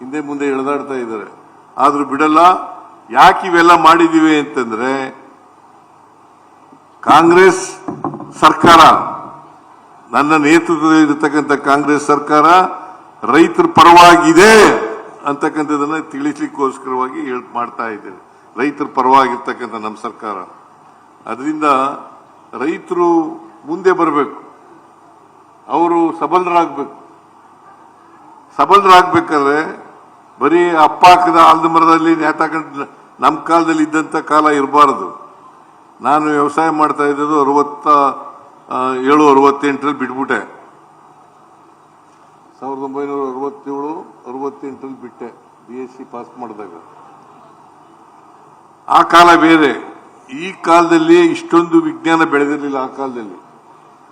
ಹಿಂದೆ ಮುಂದೆ ಎಳೆದಾಡ್ತಾ ಇದ್ದಾರೆ. ಆದ್ರೂ ಬಿಡಲ್ಲ, ಯಾಕೆ ಇವೆಲ್ಲ ಮಾಡಿದೀವಿ ಅಂತಂದ್ರೆ ಕಾಂಗ್ರೆಸ್ ಸರ್ಕಾರ, ನನ್ನ ನೇತೃತ್ವದಲ್ಲಿ ಇರತಕ್ಕಂಥ ಕಾಂಗ್ರೆಸ್ ಸರ್ಕಾರ ರೈತರ ಪರವಾಗಿದೆ ಅಂತಕ್ಕಂಥದನ್ನ ತಿಳಿಸ್ಲಿಕ್ಕೋಸ್ಕರವಾಗಿ ಹೇಳ್, ಮಾಡ್ತಾ ಇದ್ದೇವೆ. ರೈತರ ಪರವಾಗಿರ್ತಕ್ಕಂಥ ನಮ್ಮ ಸರ್ಕಾರ. ಅದರಿಂದ ರೈತರು ಮುಂದೆ ಬರಬೇಕು. ಅವರು ಸಬಲರಾಗಬೇಕು. ಸಬಲರಾಗಬೇಕಾದ್ರೆ ಬರೀ ಅಪ್ಪ ಹಾಕಿದ ಆಲದ ಮರದಲ್ಲಿ ನೇತಾಕೊಂಡು ನಮ್ಮ ಕಾಲದಲ್ಲಿ ಇದ್ದಂಥ ಕಾಲ ಇರಬಾರದು. ನಾನು ವ್ಯವಸಾಯ ಮಾಡ್ತಾ ಇದ್ದದ್ದು ಅರವತ್ತ ಏಳು, ಅರವತ್ತೆಂಟರಲ್ಲಿ ಬಿಟ್ಬಿಟ್ಟೆ. ಸಾವಿರದ ಒಂಬೈನೂರ ಅರವತ್ತೇಳು, ಅರವತ್ತೆಂಟರಲ್ಲಿ ಬಿಟ್ಟೆ ಬಿ ಎಸ್ ಸಿ ಪಾಸ್ ಮಾಡಿದಾಗ. ಆ ಕಾಲ ಬೇರೆ. ಈ ಕಾಲದಲ್ಲಿ ಇಷ್ಟೊಂದು ವಿಜ್ಞಾನ ಬೆಳೆದಿರಲಿಲ್ಲ, ಆ ಕಾಲದಲ್ಲಿ.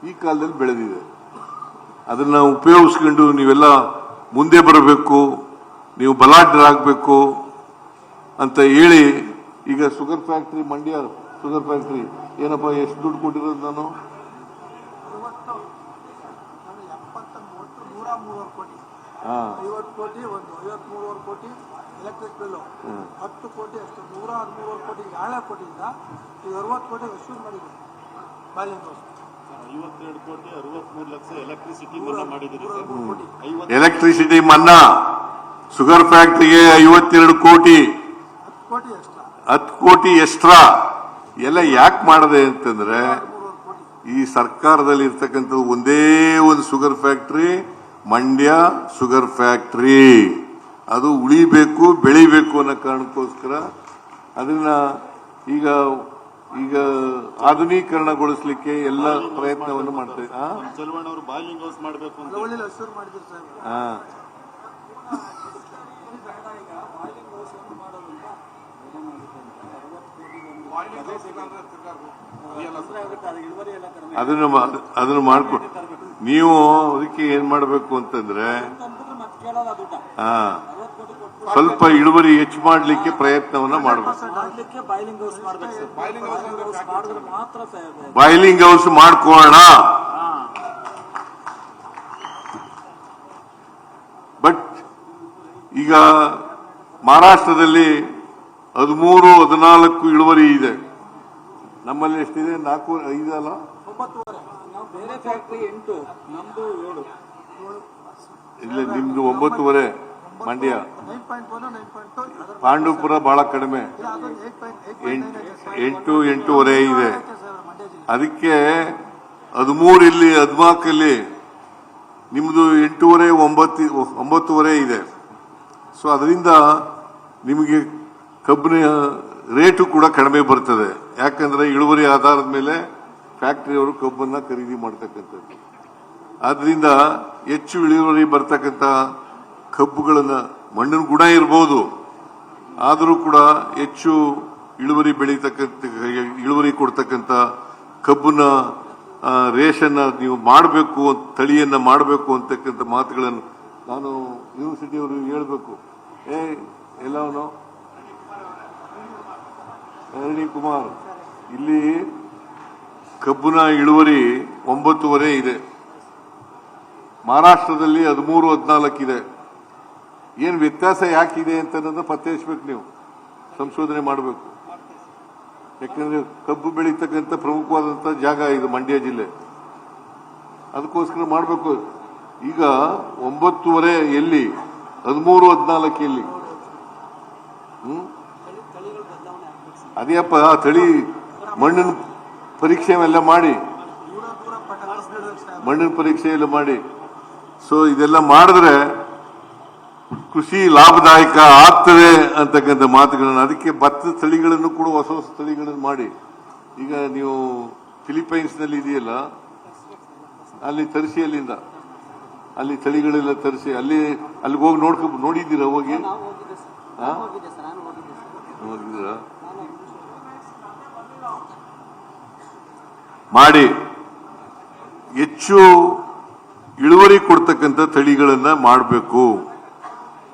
ಈ ಕಾಲದಲ್ಲಿ ಬೆಳೆದಿದೆ. ಅದನ್ನು ಉಪಯೋಗಿಸ್ಕೊಂಡು ನೀವೆಲ್ಲ ಮುಂದೆ ಬರಬೇಕು. ನೀವು ಬಲಾಢ್ಯರಾಗಬೇಕು ಅಂತ ಹೇಳಿ ಈಗ sugar factory Mandya sugar factory ಏನಪ್ಪ ಎಷ್ಟು ದುಡ್ಡು ಕೊಟ್ಟಿರೋದು ನಾನು? ಎಲೆಕ್ಟ್ರಿಕ್ ಬಿಲ್ಲು ಹತ್ತು ಕೋಟಿ ಅಷ್ಟು ನೂರ ಕೋಟಿ ಕೋಟಿಯಿಂದ ಈಗ ಅರವತ್ತು ಕೋಟಿ ವಸೂಲು ಮಾಡಿದೆ ಐವತ್ತೆರಡು ಕೋಟಿ ಅರವತ್ಮೂರು ಲಕ್ಷ ಎಲೆಕ್ಟ್ರಿಸಿಟಿ ಮನ್ನಾ ಮಾಡಿದ್ದೀರಿ ಎಲೆಕ್ಟ್ರಿಸಿಟಿ ಮನ್ನಾ. ಶುಗರ್ ಫ್ಯಾಕ್ಟ್ರಿಗೆ ಐವತ್ತೆರಡು ಕೋಟಿ ಹತ್ತು ಕೋಟಿ ಎಕ್ಸ್ಟ್ರಾ ಹತ್ತು ಕೋಟಿ ಎಕ್ಸ್ಟ್ರಾ ಎಲ್ಲ ಯಾಕೆ ಮಾಡಿದೆ ಅಂತಂದ್ರೆ ಈ ಸರ್ಕಾರದಲ್ಲಿ ಇರ್ತಕ್ಕಂಥ ಒಂದೇ ಒಂದು sugar factory Mandya sugar factory ಅದು ಉಳಿಬೇಕು ಬೆಳಿಬೇಕು ಅನ್ನೋ ಕಾರಣಕ್ಕೋಸ್ಕರ ಅದನ್ನ ಈಗ ಈಗ ಆಧುನೀಕರಣಗೊಳಿಸಲಿಕ್ಕೆ ಎಲ್ಲ ಪ್ರಯತ್ನವನ್ನು ಮಾಡ್ತಾ ಇದ್ದಾರೆ. ಆ? ನಮ್ಮ ಚಲುವಣ್ಣವರು ಬಾಯ್ಲಿಂಗ್ ಹೌಸ್ ಮಾಡಬೇಕು ಅಂತ ಹಲವಳ್ಳಿಲಿ ಹಸಿರು ಮಾಡಿದ್ದೀರಿ ಸಾಹೇಬ್ ಆ. ಅದನ್ನು ಅದನ್ನು ಮಾಡ್ಕೊಂಡು ನೀವು ಅದಕ್ಕೆ ಏನ್ ಮಾಡಬೇಕು ಅಂತಂದ್ರೆ ಹಾ ಸ್ವಲ್ಪ ಇಳುವರಿ ಹೆಚ್ಚು ಮಾಡ್ಲಿಕ್ಕೆ ಪ್ರಯತ್ನವನ್ನ ಮಾಡಬೇಕು. ಬಾಯ್ಲಿಂಗ್ ಹೌಸ್ ಮಾಡ್ಕೋಣ ಬಟ್ ಈಗ ಮಹಾರಾಷ್ಟ್ರದಲ್ಲಿ ಹದಿಮೂರು ಹದಿನಾಲ್ಕು ಇಳುವರಿ ಇದೆ. ನಮ್ಮಲ್ಲಿ ಎಷ್ಟಿದೆ? ನಾಲ್ಕು ಐದಲ್ಲ ಇಲ್ಲ ನಿಮ್ದು ಒಂಬತ್ತುವರೆ ಮಂಡ್ಯ. ಪಾಂಡವಪುರ ಬಹಳ ಕಡಿಮೆ. ಎಂಟು ಎಂಟೂವರೆ ಇದೆ. ಅದಕ್ಕೆ ಹದಿಮೂರು ಇಲ್ಲಿ ಹದಿನಾಲ್ಕಲ್ಲಿ ನಿಮ್ಮದು ಎಂಟೂವರೆ ಒಂಬತ್ತು ಒಂಬತ್ತುವರೆ ಇದೆ. ಸೊ ಅದರಿಂದ ನಿಮಗೆ ಕಬ್ಬಿನ ರೇಟು ಕೂಡ ಕಡಿಮೆ ಬರ್ತದೆ. ಯಾಕಂದ್ರೆ ಇಳುವರಿ ಆಧಾರದ ಮೇಲೆ ಫ್ಯಾಕ್ಟ್ರಿಯವರು ಕಬ್ಬನ್ನ ಖರೀದಿ ಮಾಡ್ತಕ್ಕಂಥದ್ದು. ಆದ್ರಿಂದ ಹೆಚ್ಚು ಇಳುವರಿ ಬರ್ತಕ್ಕಂಥ ಕಬ್ಬುಗಳನ್ನ ಮಣ್ಣಿನ ಗುಣ ಇರಬಹುದು ಆದರೂ ಕೂಡ ಹೆಚ್ಚು ಇಳುವರಿ ಬೆಳೀತಕ್ಕಂಥ ಇಳುವರಿ ಕೊಡ್ತಕ್ಕಂಥ ಕಬ್ಬನ್ನ ರೇಷನ್ ರೇಷನ್ನ ನೀವು ಮಾಡಬೇಕು ತಳಿಯನ್ನ ಮಾಡಬೇಕು ಅಂತಕ್ಕಂಥ ಮಾತುಗಳನ್ನು ನಾನು ಯೂನಿವರ್ಸಿಟಿಯವರು ಹೇಳಬೇಕು. ಏ ಎಲ್ಲವನು ಅರುಣಿ ಕುಮಾರ್, ಇಲ್ಲಿ ಕಬ್ಬಿನ ಇಳುವರಿ ಒಂಬತ್ತುವರೆ ಇದೆ. ಮಹಾರಾಷ್ಟ್ರದಲ್ಲಿ ಹದಿಮೂರು ಹದಿನಾಲ್ಕಿದೆ ಏನು ವ್ಯತ್ಯಾಸ ಯಾಕಿದೆ ಅಂತ ಅನ್ನೋದನ್ನ ಪತ್ತೆ ಹಚ್ಚಬೇಕು ನೀವು. ಸಂಶೋಧನೆ ಮಾಡಬೇಕು. ಯಾಕಂದ್ರೆ ಕಬ್ಬು ಬೆಳೀತಕ್ಕಂಥ ಪ್ರಮುಖವಾದಂಥ ಜಾಗ ಇದು ಮಂಡ್ಯ ಜಿಲ್ಲೆ. ಅದಕ್ಕೋಸ್ಕರ ಮಾಡಬೇಕು. ಈಗ ಒಂಬತ್ತುವರೆ ಎಲ್ಲಿ? ಹದಿಮೂರು, ಹದಿನಾಲ್ಕು ಎಲ್ಲಿ? ಹ್ಮ್? ಅದೇಪ್ಪ ಆ ತಳಿ ಮಣ್ಣಿನ ಪರೀಕ್ಷೆ ಎಲ್ಲ ಮಾಡಿ. ಮಣ್ಣಿನ ಪರೀಕ್ಷೆ ಎಲ್ಲ ಮಾಡಿ. ಸೊ ಇದೆಲ್ಲ ಮಾಡಿದ್ರೆ ಕೃಷಿ ಲಾಭದಾಯಕ ಆಗ್ತದೆ ಅಂತಕ್ಕಂಥ ಮಾತುಗಳನ್ನು ಅದಕ್ಕೆ ಭತ್ತದ ತಳಿಗಳನ್ನು ಕೂಡ ಹೊಸ ಹೊಸ ತಳಿಗಳನ್ನು ಮಾಡಿ. ಈಗ ನೀವು ಫಿಲಿಪೈನ್ಸ್ನಲ್ಲಿ ಇದೆಯಲ್ಲ ಅಲ್ಲಿ ತರಿಸಿ ಅಲ್ಲಿಂದ. ಅಲ್ಲಿ ತಳಿಗಳೆಲ್ಲ ತರಿಸಿ ಅಲ್ಲಿ ಅಲ್ಲಿಗೆ ಹೋಗಿ ನೋಡ್ಕೊ ನೋಡಿದ್ದೀರಾ ಹೋಗಿ? ಹೋಗಿದ್ದೀರಾ? ಮಾಡಿ ಹೆಚ್ಚು ಇಳುವರಿ ಕೊಡ್ತಕ್ಕಂಥ ತಳಿಗಳನ್ನ ಮಾಡಬೇಕು.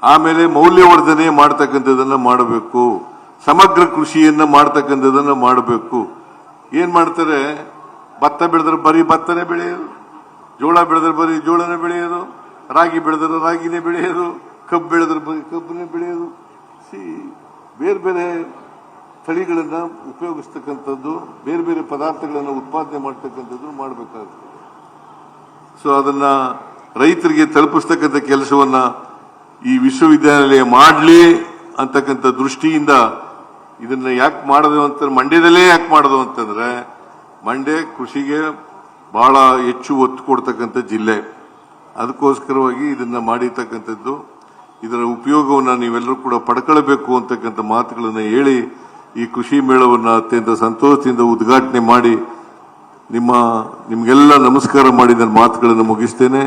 ಆಮೇಲೆ ಮೌಲ್ಯವರ್ಧನೆ ಮಾಡ್ತಕ್ಕಂಥದ್ದನ್ನ ಮಾಡಬೇಕು. ಸಮಗ್ರ ಕೃಷಿಯನ್ನ ಮಾಡ್ತಕ್ಕಂಥದ್ದನ್ನ ಮಾಡಬೇಕು. ಏನ್ ಮಾಡ್ತಾರೆ? ಭತ್ತ ಬೆಳೆದ್ರೆ ಬರೀ ಭತ್ತನೇ ಬೆಳೆಯೋದು. ಜೋಳ ಬೆಳೆದ್ರೆ ಬರೀ ಜೋಳನೇ ಬೆಳೆಯೋದು. ರಾಗಿ ಬೆಳೆದ್ರೆ ರಾಗಿನೇ ಬೆಳೆಯೋದು. ಕಬ್ಬು ಬೆಳೆದ್ರೆ ಬರೀ ಕಬ್ಬನ್ನೇ ಬೆಳೆಯೋದು. ಸಿ ಬೇರೆ ಬೇರೆ ತಳಿಗಳನ್ನ ಉಪಯೋಗಿಸ್ತಕ್ಕಂಥದ್ದು, ಬೇರೆ ಬೇರೆ ಪದಾರ್ಥಗಳನ್ನು ಉತ್ಪಾದನೆ ಮಾಡ್ತಕ್ಕಂಥದ್ದು ಮಾಡಬೇಕಾಗುತ್ತೆ ಸೊ ಅದನ್ನ ರೈತರಿಗೆ ತಲುಪಿಸ್ತಕ್ಕಂಥ ಕೆಲಸವನ್ನ ಈ ವಿಶ್ವವಿದ್ಯಾನಿಲಯ ಮಾಡಲಿ ಅಂತಕ್ಕಂಥ ದೃಷ್ಟಿಯಿಂದ ಇದನ್ನ ಯಾಕೆ ಮಾಡೋದು ಅಂತ, ಮಂಡ್ಯದಲ್ಲೇ ಯಾಕೆ ಮಾಡೋದು ಅಂತಂದ್ರೆ, ಮಂಡ್ಯ ಕೃಷಿಗೆ ಬಹಳ ಹೆಚ್ಚು ಒತ್ತು ಕೊಡ್ತಕ್ಕಂಥ ಜಿಲ್ಲೆ. ಅದಕ್ಕೋಸ್ಕರವಾಗಿ ಇದನ್ನ ಮಾಡಿರ್ತಕ್ಕಂಥದ್ದು, ಇದರ ಉಪಯೋಗವನ್ನು ನೀವೆಲ್ಲರೂ ಕೂಡ ಪಡ್ಕೊಳ್ಬೇಕು ಅಂತಕ್ಕಂಥ ಮಾತುಗಳನ್ನು ಹೇಳಿ ಈ ಕೃಷಿ ಮೇಳವನ್ನು ಅತ್ಯಂತ ಸಂತೋಷದಿಂದ ಉದ್ಘಾಟನೆ ಮಾಡಿ ನಿಮ್ಮ, ನಿಮಗೆಲ್ಲ ನಮಸ್ಕಾರ ಮಾಡಿ ನನ್ನ ಮಾತುಗಳನ್ನು ಮುಗಿಸ್ತೇನೆ.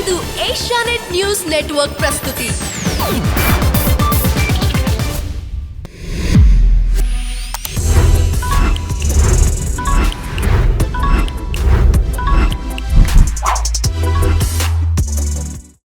ಇದು ಏಷ್ಯಾನೆಟ್ ನ್ಯೂಸ್ ನೆಟ್ವರ್ಕ್ ಪ್ರಸ್ತುತಿ.